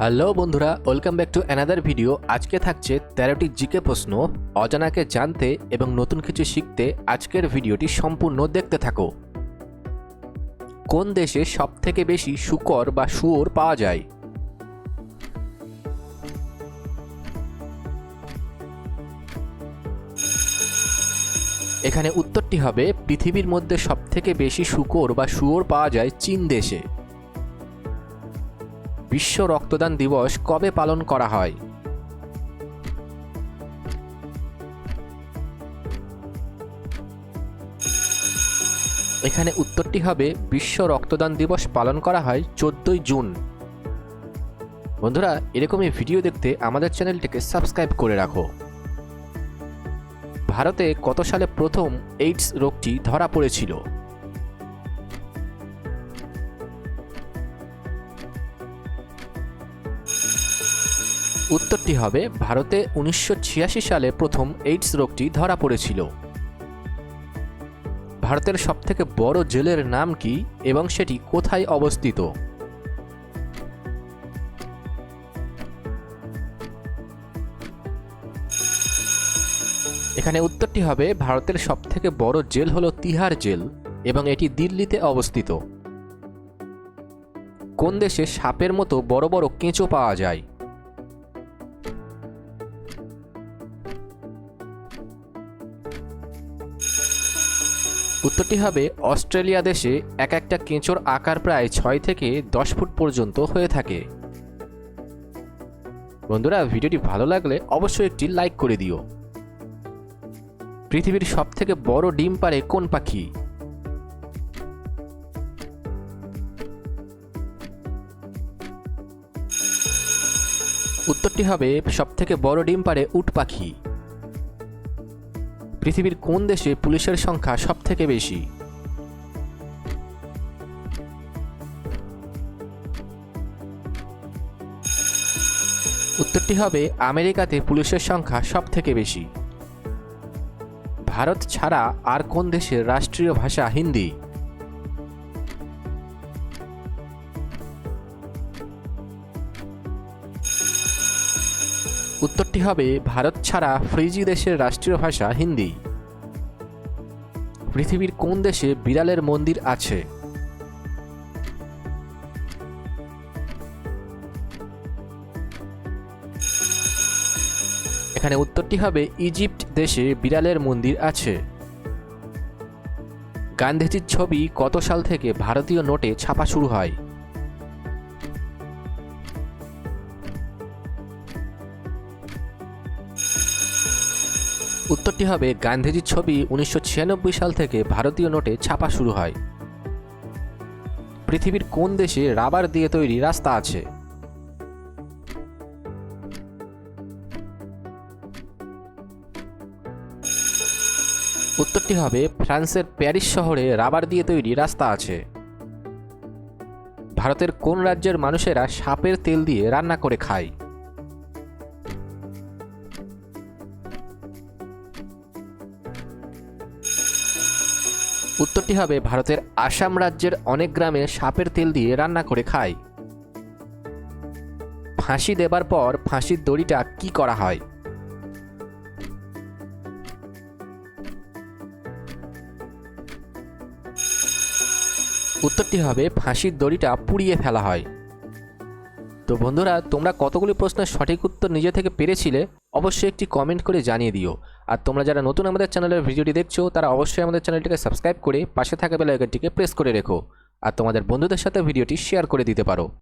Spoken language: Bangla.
হ্যালো বন্ধুরা, welcome back to another video আজকে থাকছে তেরোটি জিকে প্রশ্ন, অজানাকে জানতে এবং নতুন কিছু শিখতে আজকের ভিডিওটি সম্পূর্ণ দেখতে থাকো। কোন দেশে সবথেকে বেশি শুকর বা শুয়োর পাওয়া যায়? এখানে উত্তরটি হবে, পৃথিবীর মধ্যে সবথেকে বেশি শুকর বা শুয়োর পাওয়া যায় চীন দেশে। বিশ্ব রক্তদান দিবস কবে পালন করা হয়? এখানে উত্তরটি হবে, বিশ্ব রক্তদান দিবস পালন করা হয় চোদ্দই জুন। বন্ধুরা, এরকমই ভিডিও দেখতে আমাদের চ্যানেলটিকে সাবস্ক্রাইব করে রাখো। ভারতে কত সালে প্রথম এইডস রোগটি ধরা পড়েছিল? উত্তরটি হবে, ভারতে উনিশশো ছিয়াশি সালে প্রথম এইডস রোগটি ধরা পড়েছিল। ভারতের সবথেকে বড় জেলের নাম কি এবং সেটি কোথায় অবস্থিত? এখানে উত্তরটি হবে, ভারতের সবথেকে বড় জেল হল তিহার জেল এবং এটি দিল্লিতে অবস্থিত। কোন দেশে সাপের মতো বড় বড় কেঁচো পাওয়া যায়? উত্তরটি হবে, অস্ট্রেলিয়া দেশে এক একটা কেঁচোর আকার প্রায় ছয় থেকে দশ ফুট পর্যন্ত হয়ে থাকে। বন্ধুরা, ভিডিওটি ভালো লাগলে অবশ্যই একটি লাইক করে দিও। পৃথিবীর সব থেকে বড় ডিম পারে কোন পাখি? উত্তরটি হবে সব থেকে বড় ডিম পারে উট পাখি। পৃথিবীর কোন দেশে পুলিশের সংখ্যা সব থেকে বেশি? উত্তরটি হবে আমেরিকাতে পুলিশের সংখ্যা সব থেকে বেশি। ভারত ছাড়া আর কোন দেশের রাষ্ট্রীয় ভাষা হিন্দি? উত্তরটি হবে, ভারত ছাড়া ফ্রিজি দেশের রাষ্ট্রীয় ভাষা হিন্দি। পৃথিবীর কোন দেশে বিড়ালের মন্দির আছে? এখানে উত্তরটি হবে, ইজিপ্ট দেশে বিড়ালের মন্দির আছে। গান্ধীজির ছবি কত সাল থেকে ভারতীয় নোটে ছাপা শুরু হয়? উত্তরটি হবে, গান্ধীজির ছবি উনিশশো ছিয়ানব্বই সাল থেকে ভারতীয় নোটে ছাপা শুরু হয়। পৃথিবীর কোন দেশে রাবার দিয়ে তৈরি রাস্তা আছে? উত্তরটি হবে, ফ্রান্সের প্যারিস শহরে রাবার দিয়ে তৈরি রাস্তা আছে। ভারতের কোন রাজ্যের মানুষেরা সাপের তেল দিয়ে রান্না করে খায়? উত্তরটি হবে, ভারতের আসাম রাজ্যের অনেক গ্রামে সাপের তেল দিয়ে রান্না করে খায়। ফাঁসি দেবার পর ফাঁসির দড়িটা কি করা হয়? উত্তরটি হবে, ফাঁসির দড়িটা পুড়িয়ে ফেলা হয়। তো বন্ধুরা, তোমরা কতগুলি প্রশ্নের সঠিক উত্তর নিজে থেকে পেরেছিলে? অবশ্যই একটি কমেন্ট করে জানিয়ে দিও। আর তোমরা যারা নতুন আমাদের চ্যানেলের ভিডিওটি দেখছ, তারা অবশ্যই আমাদের চ্যানেলটিকে সাবস্ক্রাইব করে পাশে থাকা বেলাইকনটিকে প্রেস করে রেখো। আর তোমাদের বন্ধুদের সাথে ভিডিওটি শেয়ার করে দিতে পারো।